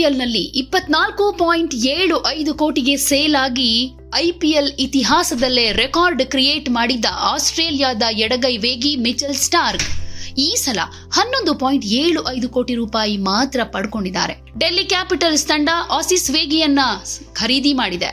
ಐಪಿಎಲ್ನಲ್ಲಿ ಇಪ್ಪತ್ನಾಲ್ಕು ಪಾಯಿಂಟ್ ಏಳು ಐದು ಕೋಟಿಗೆ ಸೇಲ್ ಆಗಿ ಐಪಿಎಲ್ ಇತಿಹಾಸದಲ್ಲೇ ರೆಕಾರ್ಡ್ ಕ್ರಿಯೇಟ್ ಮಾಡಿದ್ದ ಆಸ್ಟ್ರೇಲಿಯಾದ ಎಡಗೈ ವೇಗಿ ಮಿಚೆಲ್ ಸ್ಟಾರ್ಕ್. ಈ ಸಲ ಹನ್ನೊಂದು ಪಾಯಿಂಟ್ ಏಳು ಐದು ಕೋಟಿ ರೂಪಾಯಿ ಮಾತ್ರ ಪಡ್ಕೊಂಡಿದ್ದಾರೆ. ಡೆಲ್ಲಿ ಕ್ಯಾಪಿಟಲ್ಸ್ ತಂಡ ಆಸಿಸ್ ವೇಗಿಯನ್ನ ಖರೀದಿ ಮಾಡಿದೆ.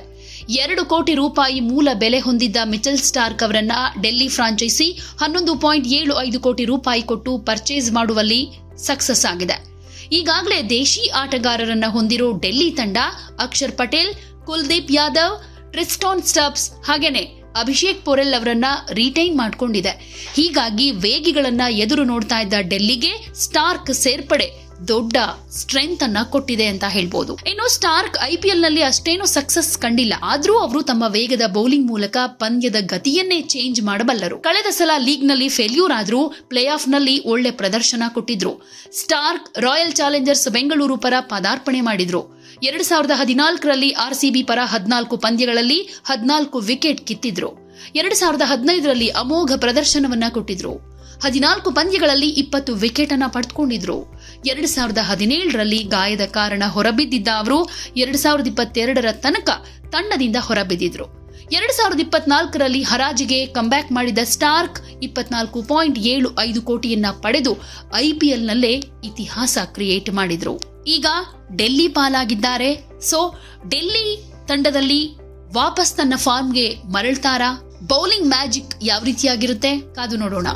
ಎರಡು ಕೋಟಿ ರೂಪಾಯಿ ಮೂಲ ಬೆಲೆ ಹೊಂದಿದ್ದ ಮಿಚೆಲ್ ಸ್ಟಾರ್ಕ್ ಅವರನ್ನ ಡೆಲ್ಲಿ ಫ್ರಾಂಚೈಸಿ ಹನ್ನೊಂದು ಪಾಯಿಂಟ್ ಏಳು ಐದು ಕೋಟಿ ರೂಪಾಯಿ ಕೊಟ್ಟು ಪರ್ಚೇಸ್ ಮಾಡುವಲ್ಲಿ ಸಕ್ಸಸ್ ಆಗಿದೆ. ಈಗಾಗಲೇ ದೇಶಿ ಆಟಗಾರರನ್ನ ಹೊಂದಿರೋ ಡೆಲ್ಲಿ ತಂಡ ಅಕ್ಷರ್ ಪಟೇಲ್, ಕುಲ್ದೀಪ್ ಯಾದವ್, ಟ್ರಿಸ್ಟಾನ್ ಸ್ಟಬ್ಸ್ ಹಾಗೇನೆ ಅಭಿಷೇಕ್ ಪೊರೆಲ್ ಅವರನ್ನ ರಿಟೈನ್ ಮಾಡಿಕೊಂಡಿದೆ. ಹೀಗಾಗಿ ವೇಗಿಗಳನ್ನ ಎದುರು ನೋಡ್ತಾ ಇದ್ದ ಡೆಲ್ಲಿಗೆ ಸ್ಟಾರ್ಕ್ ಸೇರ್ಪಡೆ. ದೊಡ್ಡ ಸ್ಟ್ರೆಂತ್ ಅನ್ನ ಕೊಟ್ಟಿದೆ ಅಂತ ಹೇಳ್ಬೋದು. ಇನ್ನು ಸ್ಟಾರ್ಕ್ ಐ ಐಪಿಎಲ್ನಲ್ಲಿ ಅಷ್ಟೇನು ಸಕ್ಸಸ್ ಕಂಡಿಲ್ಲ. ಆದ್ರೂ ಅವರು ತಮ್ಮ ವೇಗದ ಬೌಲಿಂಗ್ ಮೂಲಕ ಪಂದ್ಯದ ಗತಿಯನ್ನೇ ಚೇಂಜ್ ಮಾಡಬಲ್ಲರು. ಕಳೆದ ಸಲ ಲೀಗ್ನಲ್ಲಿ ಫೇಲ್ಯೂರ್ ಆದ್ರೂ ಪ್ಲೇ ಆಫ್ನಲ್ಲಿ ಒಳ್ಳೆ ಪ್ರದರ್ಶನ ಕೊಟ್ಟಿದ್ರು. ಸ್ಟಾರ್ಕ್ ರಾಯಲ್ ಚಾಲೆಂಜರ್ಸ್ ಬೆಂಗಳೂರು ಪರ ಪದಾರ್ಪಣೆ ಮಾಡಿದ್ರು. ಎರಡ್ ಸಾವಿರದ ಹದಿನಾಲ್ಕರಲ್ಲಿ ಆರ್ಸಿಬಿ ಪರ ಹದಿನಾಲ್ಕು ಪಂದ್ಯಗಳಲ್ಲಿ ಹದಿನಾಲ್ಕು ವಿಕೆಟ್ ಕಿತ್ತಿದ್ರು. ಎರಡ್ ಸಾವಿರದ ಹದಿನೈದರಲ್ಲಿ ಅಮೋಘ ಪ್ರದರ್ಶನವನ್ನ ಕೊಟ್ಟಿದ್ರು. ಹದಿನಾಲ್ಕು ಪಂದ್ಯಗಳಲ್ಲಿ ಇಪ್ಪತ್ತು ವಿಕೆಟ್ ಅನ್ನ ಪಡೆದುಕೊಂಡಿದ್ರು ಎರಡು ಸಾವಿರದ ಹದಿನೇಳರಲ್ಲಿ ಗಾಯದ ಕಾರಣ ಹೊರಬಿದ್ದಿದ್ದ ಅವರು ಎರಡು ಸಾವಿರದ ಇಪ್ಪತ್ತೆರಡರ ತನಕ ತಂಡದಿಂದ ಹೊರಬಿದ್ದಿದ್ರು. ಎರಡು ಸಾವಿರದ ಇಪ್ಪತ್ನಾಲ್ಕರಲ್ಲಿ ಹರಾಜಿಗೆ ಕಂಬ್ಯಾಕ್ ಮಾಡಿದ ಸ್ಟಾರ್ಕ್ ಇಪ್ಪತ್ನಾಲ್ಕು ಪಾಯಿಂಟ್ ಏಳು ಐದು ಕೋಟಿಯನ್ನ ಪಡೆದು ಐಪಿಎಲ್ನಲ್ಲೇ ಇತಿಹಾಸ ಕ್ರಿಯೇಟ್ ಮಾಡಿದ್ರು. ಈಗ ಡೆಲ್ಲಿ ಪಾಲಾಗಿದ್ದಾರೆ. ಸೊ ಡೆಲ್ಲಿ ತಂಡದಲ್ಲಿ ವಾಪಸ್ ತನ್ನ ಫಾರ್ಮ್ಗೆ ಮರಳ್ತಾರಾ? ಬೌಲಿಂಗ್ ಮ್ಯಾಜಿಕ್ ಯಾವ ರೀತಿಯಾಗಿರುತ್ತೆ? ಕಾದು ನೋಡೋಣ.